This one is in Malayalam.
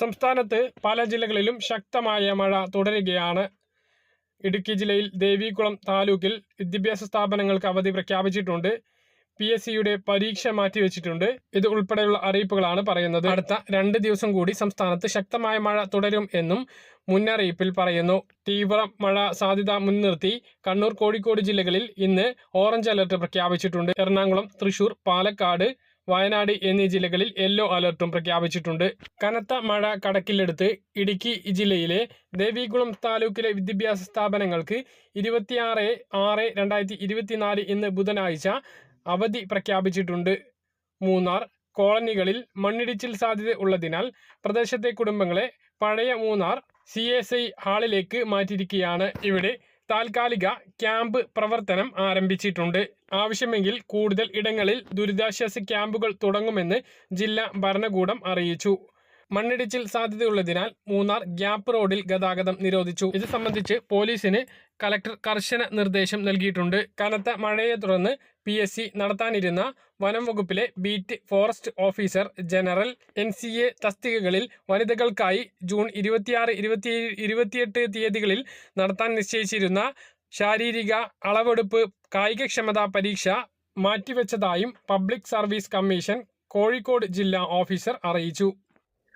സംസ്ഥാനത്ത് പല ജില്ലകളിലും ശക്തമായ മഴ തുടരുകയാണ്. ഇടുക്കി ജില്ലയിൽ ദേവികുളം താലൂക്കിൽ വിദ്യാഭ്യാസ സ്ഥാപനങ്ങൾക്ക് അവധി പ്രഖ്യാപിച്ചിട്ടുണ്ട്. പി എസ് സിയുടെ പരീക്ഷ മാറ്റിവെച്ചിട്ടുണ്ട്. ഇത് ഉൾപ്പെടെയുള്ള അറിയിപ്പുകളാണ് പറയുന്നത്. അടുത്ത രണ്ട് ദിവസം കൂടി സംസ്ഥാനത്ത് ശക്തമായ മഴ തുടരും എന്നും മുന്നറിയിപ്പിൽ പറയുന്നു. തീവ്ര മഴ സാധ്യത മുൻനിർത്തി കണ്ണൂർ കോഴിക്കോട് ജില്ലകളിൽ ഇന്ന് ഓറഞ്ച് അലർട്ട് പ്രഖ്യാപിച്ചിട്ടുണ്ട്. എറണാകുളം തൃശൂർ പാലക്കാട് വയനാട് എന്നീ ജില്ലകളിൽ യെല്ലോ അലർട്ടും പ്രഖ്യാപിച്ചിട്ടുണ്ട്. കനത്ത മഴ കടക്കിലെടുത്ത് ഇടുക്കി ജില്ലയിലെ ദേവികുളം താലൂക്കിലെ വിദ്യാഭ്യാസ സ്ഥാപനങ്ങൾക്ക് ഇരുപത്തിയാറ് ആറ് രണ്ടായിരത്തി ഇരുപത്തിനാല് ഇന്ന് ബുധനാഴ്ച അവധി പ്രഖ്യാപിച്ചിട്ടുണ്ട്. മൂന്നാർ കോളനികളിൽ മണ്ണിടിച്ചിൽ സാധ്യത ഉള്ളതിനാൽ പ്രദേശത്തെ കുടുംബങ്ങളെ പഴയ മൂന്നാർ സി എസ് ഐ ഹാളിലേക്ക് മാറ്റിയിരിക്കുകയാണ്. ഇവിടെ താൽക്കാലിക ക്യാമ്പ് പ്രവർത്തനം ആരംഭിച്ചിട്ടുണ്ട്. ആവശ്യമെങ്കിൽ കൂടുതൽ ഇടങ്ങളിൽ ദുരിതാശ്വാസ ക്യാമ്പുകൾ തുടങ്ങുമെന്ന് ജില്ലാ ഭരണകൂടം അറിയിച്ചു. മണ്ണിടിച്ചിൽ സാധ്യതയുള്ളതിനാൽ മൂന്നാർ ഗ്യാപ്പ് റോഡിൽ ഗതാഗതം നിരോധിച്ചു. ഇത് സംബന്ധിച്ച് പോലീസിന് കലക്ടർ കർശന നിർദ്ദേശം നൽകിയിട്ടുണ്ട്. കനത്ത മഴയെ തുടർന്ന് പി എസ് സി നടത്താനിരുന്ന വനം വകുപ്പിലെ beat forest officer general N C A തസ്തികകളിൽ വനിതകൾക്കായി ജൂൺ ഇരുപത്തിയാറ് ഇരുപത്തിയേഴ് ഇരുപത്തിയെട്ട് തീയതികളിൽ നടത്താൻ നിശ്ചയിച്ചിരുന്ന ശാരീരിക അളവെടുപ്പ് കായികക്ഷമതാ പരീക്ഷ മാറ്റിവെച്ചതായും പബ്ലിക് സർവീസ് കമ്മീഷൻ കോഴിക്കോട് ജില്ലാ ഓഫീസർ അറിയിച്ചു.